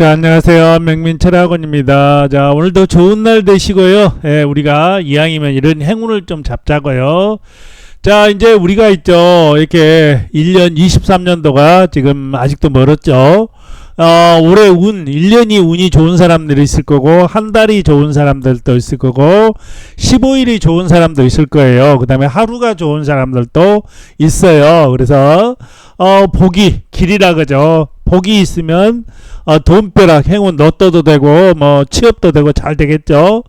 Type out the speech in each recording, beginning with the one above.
자, 안녕하세요. 맹민철학원입니다. 자, 오늘도 좋은 날 되시고요. 예, 우리가 이왕이면 이런 행운을 좀 잡자고요. 자, 이제 우리가 있죠. 이렇게 1년 23년도가 지금 아직도 멀었죠. 어, 올해 운, 1년이 운이 좋은 사람들이 있을 거고, 한 달이 좋은 사람들도 있을 거고, 15일이 좋은 사람도 있을 거예요. 그 다음에 하루가 좋은 사람들도 있어요. 그래서, 어, 복이, 길이라 그죠. 복이 있으면, 어, 돈벼락, 행운 넣어도 되고, 뭐, 취업도 되고 잘 되겠죠.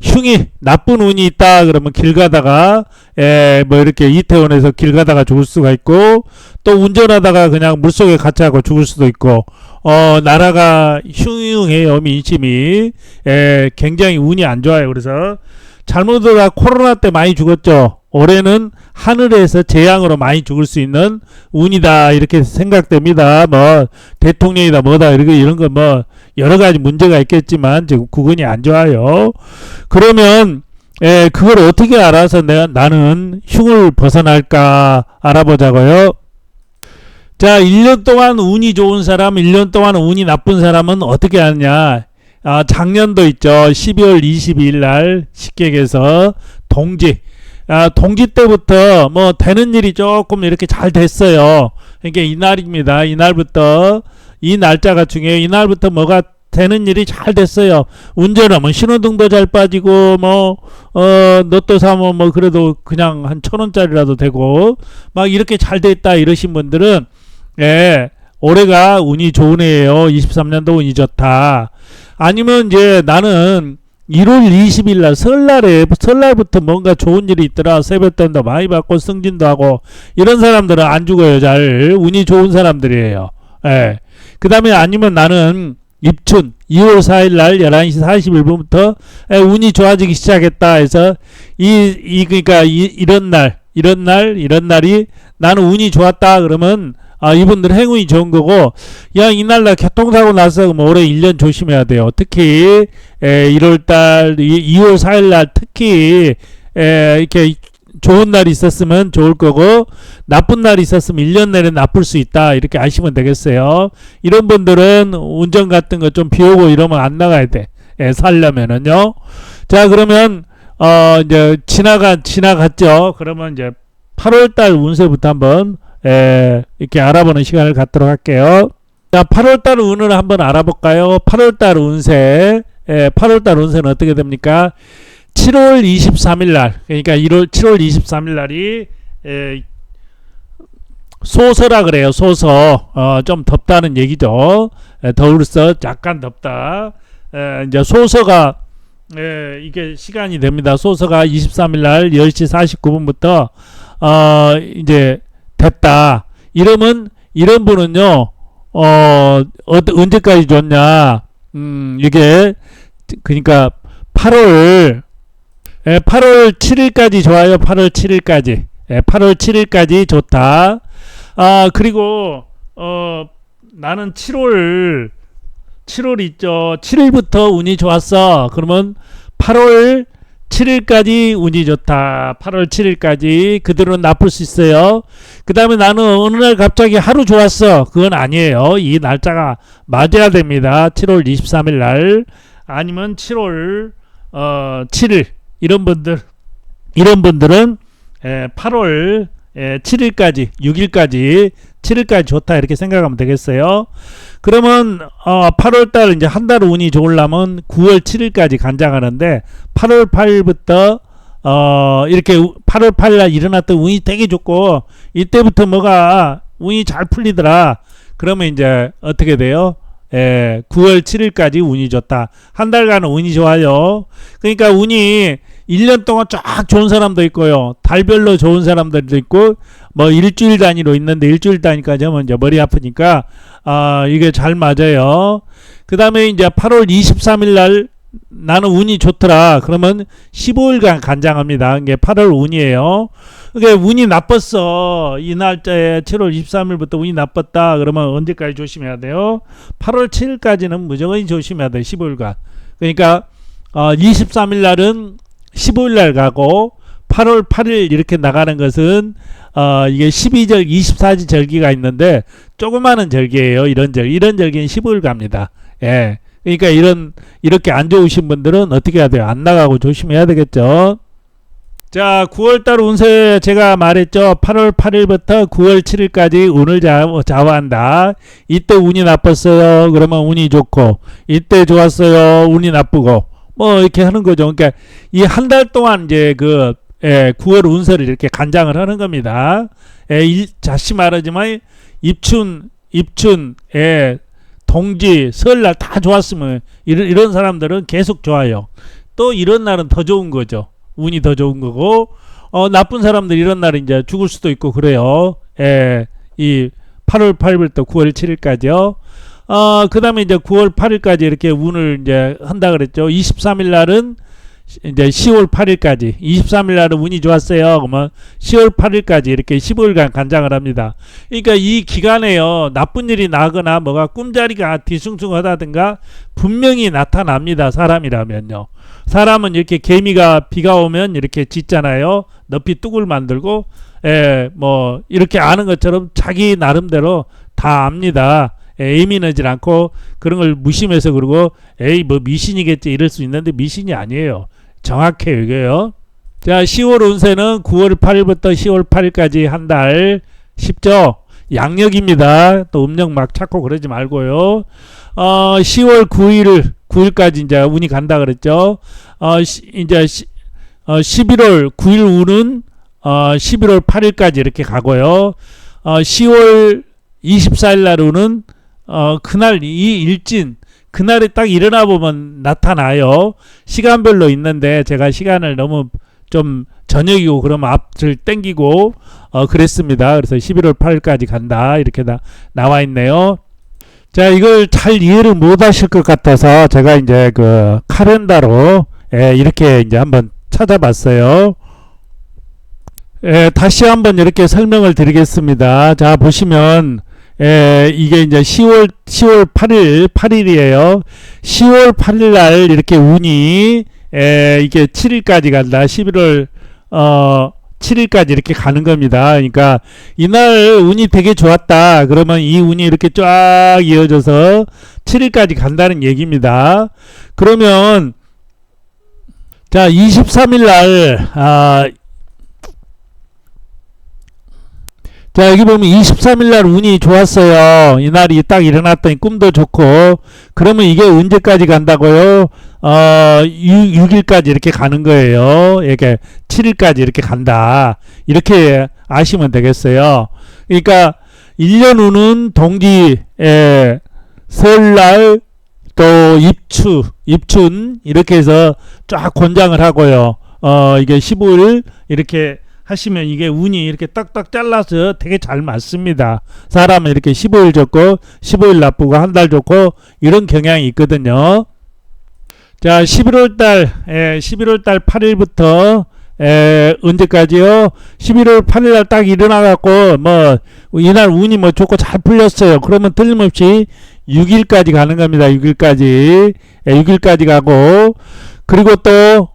흉이, 나쁜 운이 있다, 그러면 길 가다가, 에, 뭐, 이렇게 이태원에서 길 가다가 죽을 수가 있고, 또 운전하다가 그냥 물속에 갇혀하고 죽을 수도 있고, 어, 나라가 흉흉해요, 민심이. 에, 굉장히 운이 안 좋아요. 그래서, 잘못하다 코로나 때 많이 죽었죠. 올해는 하늘에서 재앙으로 많이 죽을 수 있는 운이다 이렇게 생각됩니다. 뭐 대통령이다 뭐다 이런 이런 거 뭐 여러 가지 문제가 있겠지만 지금 구근이 안 좋아요. 그러면 예, 그걸 어떻게 알아서 내가 나는 흉을 벗어날까 알아보자고요. 자, 1년 동안 운이 좋은 사람, 1년 동안 운이 나쁜 사람은 어떻게 하느냐? 아, 작년도 있죠. 12월 22일 날 식객에서 동지 아, 동지 때부터 뭐 되는 일이 조금 이렇게 잘 됐어요. 그러니까 이날입니다. 이날부터 이 날짜가 중요해요. 이날부터 뭐가 되는 일이 잘 됐어요. 운전하면 신호등도 잘 빠지고 뭐 어 로또 사면 뭐 그래도 그냥 한 천 원짜리라도 되고 막 이렇게 잘 됐다 이러신 분들은 예 올해가 운이 좋은 해예요. 23년도 운이 좋다. 아니면 이제 나는 1월 20일 날 설날에 설날부터 뭔가 좋은 일이 있더라. 세뱃돈도 많이 받고 승진도 하고 이런 사람들은 안 죽어요 잘. 운이 좋은 사람들이에요. 예. 그 다음에 아니면 나는 입춘 2월 4일 날 11시 41분부터 예, 운이 좋아지기 시작했다 해서 이, 이 그러니까 이, 이런 날 이런 날 이런 날이 나는 운이 좋았다 그러면 아, 이분들 행운이 좋은 거고, 야, 이날 날 교통사고 나서 뭐 올해 1년 조심해야 돼요. 특히, 에, 1월달, 2월 4일날 특히, 에, 이렇게 좋은 날이 있었으면 좋을 거고, 나쁜 날이 있었으면 1년 내내 나쁠 수 있다. 이렇게 아시면 되겠어요. 이런 분들은 운전 같은 거 좀 비오고 이러면 안 나가야 돼. 예, 살려면은요. 자, 그러면, 어, 이제 지나가, 지나갔죠. 그러면 이제 8월달 운세부터 한번 에, 이렇게 알아보는 시간을 갖도록 할게요. 자, 8월달 운을 한번 알아볼까요? 8월달 운세. 에, 8월달 운세는 어떻게 됩니까? 7월 23일 날, 그러니까 1월 7월 23일 날이 에, 소서라 그래요. 소서. 어, 좀 덥다는 얘기죠. 에, 더울서 약간 덥다. 에, 이제 소서가 에, 이게 시간이 됩니다. 소서가 23일 날 10시 49분부터 어, 이제 됐다. 이러면 이런 분은요. 어, 어 언제까지 줬냐? 음, 이게 그러니까 8월 예, 8월 7일까지 좋아요. 8월 7일까지. 예, 8월 7일까지 좋다. 아, 그리고 어 나는 7월 7월 있죠. 7일부터 운이 좋았어. 그러면 8월 7일까지 운이 좋다. 8월 7일까지 그대로 나쁠 수 있어요. 그 다음에 나는 어느 날 갑자기 하루 좋았어. 그건 아니에요. 이 날짜가 맞아야 됩니다. 7월 23일 날 아니면 7월 어, 7일 이런 분들 이런 분들은 에, 8월 에, 7일까지 6일까지 7일까지 좋다 이렇게 생각하면 되겠어요. 그러면 어 8월 달 이제 한 달 운이 좋으려면 9월 7일까지 간장하는데 8월 8일부터 어 이렇게 8월 8일 날 일어났던 운이 되게 좋고 이때부터 뭐가 운이 잘 풀리더라. 그러면 이제 어떻게 돼요? 예, 9월 7일까지 운이 좋다. 한 달간은 운이 좋아요. 그러니까 운이 1년 동안 쫙 좋은 사람도 있고요. 달별로 좋은 사람들도 있고, 뭐 일주일 단위로 있는데 일주일 단위까지 하면 이제 머리 아프니까, 아, 이게 잘 맞아요. 그 다음에 이제 8월 23일 날 나는 운이 좋더라. 그러면 15일간 간장합니다. 이게 8월 운이에요. 그게 운이 나빴어. 이 날짜에 7월 23일부터 운이 나빴다. 그러면 언제까지 조심해야 돼요? 8월 7일까지는 무조건 조심해야 돼. 15일간. 그러니까 어, 23일 날은 15일 날 가고 8월 8일 이렇게 나가는 것은 어, 이게 12절, 24지 절기가 있는데 조그마한 절기예요. 이런 절, 이런 절기는 15일 갑니다. 예. 그러니까 이런 이렇게 안 좋으신 분들은 어떻게 해야 돼요? 안 나가고 조심해야 되겠죠. 자, 9월달 운세 제가 말했죠. 8월 8일부터 9월 7일까지 운을 좌, 좌우한다. 이때 운이 나빴어요. 그러면 운이 좋고, 이때 좋았어요. 운이 나쁘고, 뭐 이렇게 하는 거죠. 그러니까 이 한 달 동안 이제 그 예, 9월 운세를 이렇게 간장을 하는 겁니다. 예, 일, 다시 말하지만 입춘, 입춘, 예, 동지, 설날 다 좋았으면 이런, 이런 사람들은 계속 좋아요. 또 이런 날은 더 좋은 거죠. 운이 더 좋은 거고 어, 나쁜 사람들 이런 날은 이제 죽을 수도 있고 그래요. 예, 이 8월 8일부터 9월 7일까지요. 어, 그 다음에 이제 9월 8일까지 이렇게 운을 이제 한다 그랬죠. 23일 날은 이제 10월 8일까지 23일 날은 운이 좋았어요. 그러면 10월 8일까지 이렇게 15일간 간장을 합니다. 그러니까 이 기간에요. 나쁜 일이 나거나 뭐가 꿈자리가 뒤숭숭하다든가 분명히 나타납니다. 사람이라면요. 사람은 이렇게 개미가 비가 오면 이렇게 짖잖아요. 높이 뚝을 만들고 에, 뭐 이렇게 아는 것처럼 자기 나름대로 다 압니다. 에, 예민하지 않고 그런 걸 무심해서 그러고 에이 뭐 미신이겠지 이럴 수 있는데 미신이 아니에요. 정확해요 이게요. 자 10월 운세는 9월 8일부터 10월 8일까지 한 달 쉽죠? 양력입니다. 또 음력 막 찾고 그러지 말고요. 어 10월 9일 9일까지 이제 운이 간다 그랬죠. 어 시, 이제 시, 어 11월 9일 운은 어 11월 8일까지 이렇게 가고요. 어 10월 24일 날 운은 어 그날 이 일진 그날에 딱 일어나 보면 나타나요. 시간별로 있는데 제가 시간을 너무 좀 저녁이고 그러면 앞을 땡기고 어 그랬습니다. 그래서 11월 8일까지 간다 이렇게 다 나와 있네요. 자 이걸 잘 이해를 못 하실 것 같아서 제가 이제 그 카렌다로 예, 이렇게 이제 한번 찾아봤어요. 예, 다시 한번 이렇게 설명을 드리겠습니다. 자 보시면 예, 이게 이제 10월 10월 8일 8일이에요. 10월 8일 날 이렇게 운이 예, 이게 7일까지 간다. 11월 어 7일까지 이렇게 가는 겁니다. 그러니까 이날 운이 되게 좋았다. 그러면 이 운이 이렇게 쫙 이어져서 7일까지 간다는 얘기입니다. 그러면 자 23일 날 아, 자 여기 보면 23일 날 운이 좋았어요. 이날이 딱 일어났더니 꿈도 좋고 그러면 이게 언제까지 간다고요? 어 6, 일까지 이렇게 가는 거예요. 이렇게 7일까지 이렇게 간다. 이렇게 아시면 되겠어요. 그러니까 1년 후는 동지 에 설날 또 입추 입춘 이렇게 해서 쫙 권장을 하고요. 어 이게 15일 이렇게 하시면 이게 운이 이렇게 딱딱 잘라서 되게 잘 맞습니다. 사람은 이렇게 15일 좋고 15일 나쁘고 한 달 좋고 이런 경향이 있거든요. 자, 11월 달, 예, 11월 달 8일부터 에, 언제까지요? 11월 8일 날 딱 일어나 갖고 뭐 이날 운이 뭐 좋고 잘 풀렸어요. 그러면 틀림없이 6일까지 가는 겁니다. 6일까지. 예, 6일까지 가고 그리고 또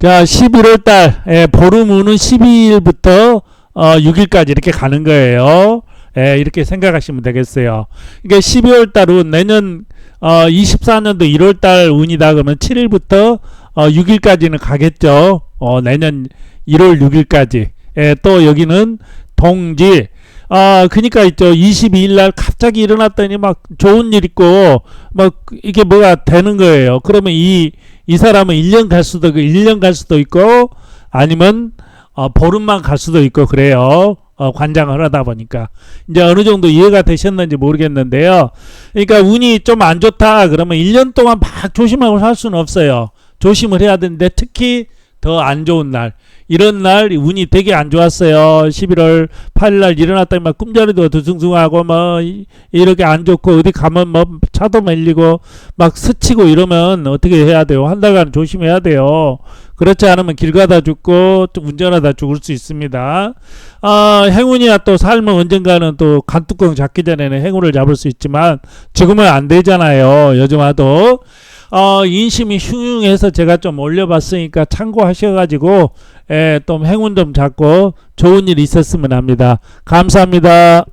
자, 11월 달, 예, 보름 운은 12일부터 어, 6일까지 이렇게 가는 거예요. 예, 이렇게 생각하시면 되겠어요. 그러니까 12월 달은 내년 어, 24년도 1월 달 운이다 그러면 7일부터 어, 6일까지는 가겠죠. 어, 내년 1월 6일까지. 예, 또 여기는 동지. 아, 그니까 있죠. 22일 날 갑자기 일어났더니 막 좋은 일 있고, 막 이게 뭐가 되는 거예요. 그러면 이, 이 사람은 1년 갈 수도, 있고 1년 갈 수도 있고, 아니면, 어, 보름만 갈 수도 있고, 그래요. 어, 관장을 하다 보니까. 이제 어느 정도 이해가 되셨는지 모르겠는데요. 그러니까 운이 좀 안 좋다, 그러면 1년 동안 막 조심하고 살 수는 없어요. 조심을 해야 되는데, 특히 더 안 좋은 날. 이런 날 운이 되게 안 좋았어요. 11월 8일 날 일어났더니 막 꿈자리도 두숭숭하고 뭐 이- 이렇게 안 좋고 어디 가면 뭐 차도 밀리고 막 스치고 이러면 어떻게 해야 돼요? 한 달간 조심해야 돼요. 그렇지 않으면 길 가다 죽고 또 운전하다 죽을 수 있습니다. 아, 행운이야 또 삶은 언젠가는 또 간뚜껑 잡기 전에는 행운을 잡을 수 있지만 지금은 안 되잖아요. 요즘 와도. 어, 인심이 흉흉해서 제가 좀 올려봤으니까 참고하셔가지고, 예, 좀 행운 좀 잡고 좋은 일 있었으면 합니다. 감사합니다.